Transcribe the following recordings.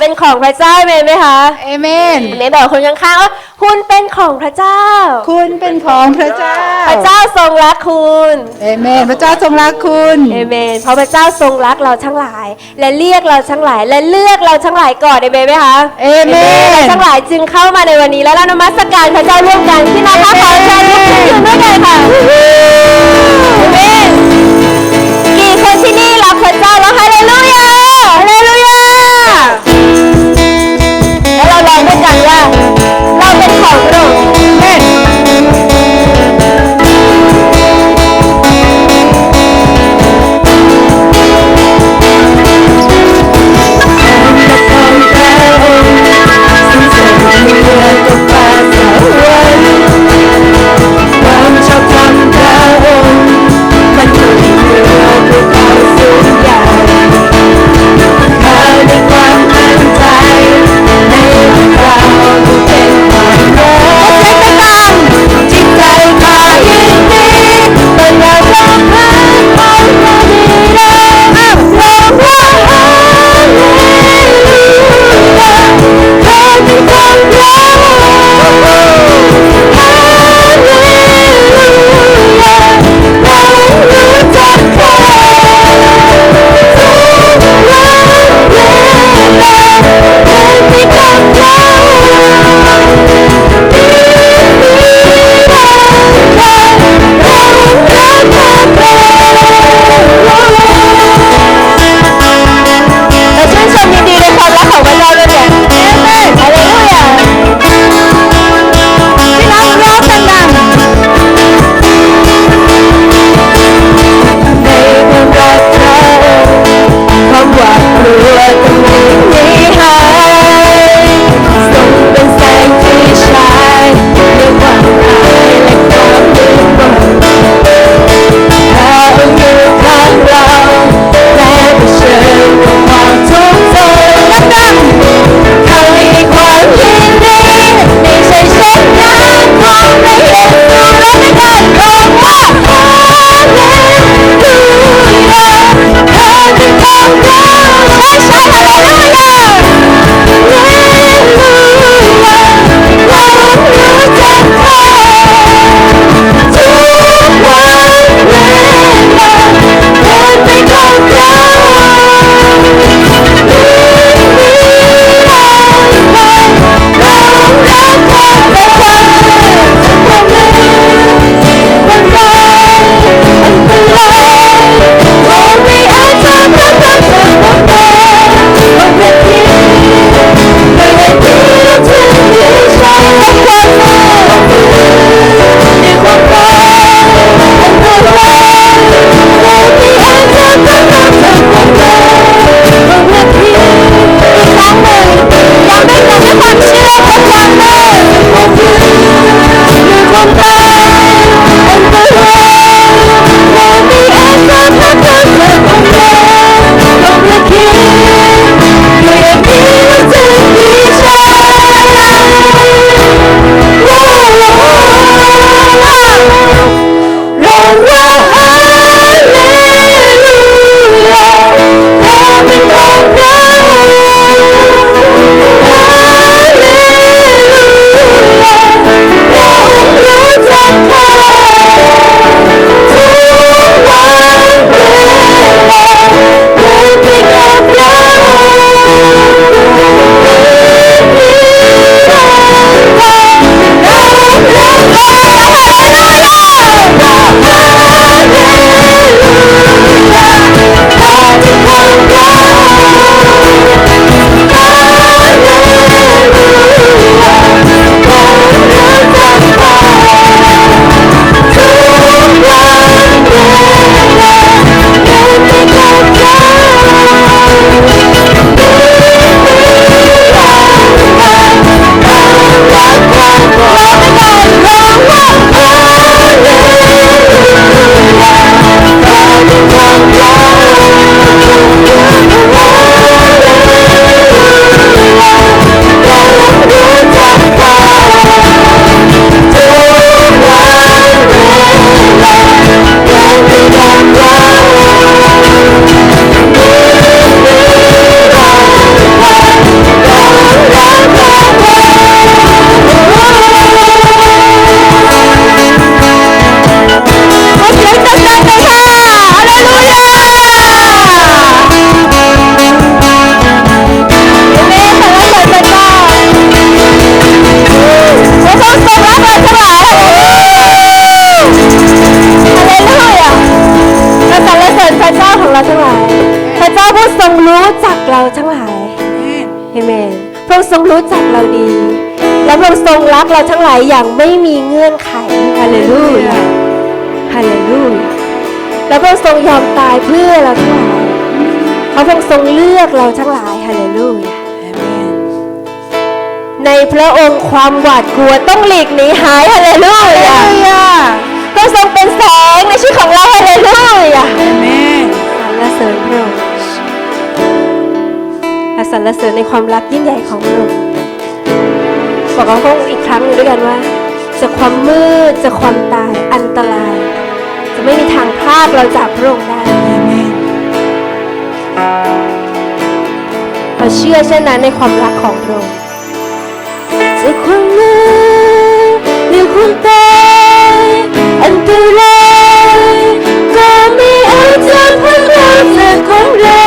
เป็นของพระเจ้าเมนไหมคะเอเมนเมนบอกคนข้างๆว่าคุณเป็นของพระเจ้า คุณเป็นของพระเจ้า พระเจ้าทรงรักคุณเอเมน พระเจ้าทรงรักคุณเอเมน เพราะพระเจ้าทรงรักเราทั้งหลาย และเรียกเราทั้งหลาย และเลือกเราทั้งหลายก่อนเอเมนไหมคะเอเมนเราทั้งหลายจึงเข้ามาในวันนี้แล้วเรานมัสการพระเจ้าร่วมกันพี่น้องคะขอเชิญลุกขึ้นยืนด้วยกันค่ะ ระองค์ทรงรู้จักเราดี และพระองค์ทรงรักเราทั้งหลายอย่างไม่มีเงื่อนไขฮาเลลูยาฮาเลลูยาและพระองค์ทรงยอมตายเพื่อเราทั้งหลายเพราะพระองค์ทรงเลือกเราทั้งหลายฮาเลลูยาในพระองค์ความหวาดกลัวต้องหลีกหนีหายฮาเลลูยาพระองค์ทรงเป็นแสงในชีวิตของเราฮาเลลูยาเมนสรรเสริญพระองค์และสรรเสริญในความรักยิ่งใหญ่ของพระองค์ บอกกับพระองค์อีกครั้งหนึ่งด้วยกันว่าจะความมืดจะความตายอันตราย จะไม่มีทางพลากเราจากพระองค์ได้เราเชื่อเช่นนั้นในความรักของพระองค์จะความมืดหรือความตายอันตรายก็ไม่อาจจะพัดเราจากของเรา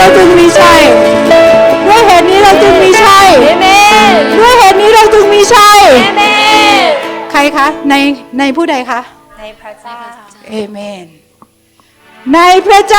เราจึงมีชัย ด้วยเหตุนี้เราจึงมีชัยเอเมนด้วยเหตุนี้เราจึงมีชัยเอเมนใครคะในในผู้ใดคะในพระเจ้าเอเมน ในพระเจ้า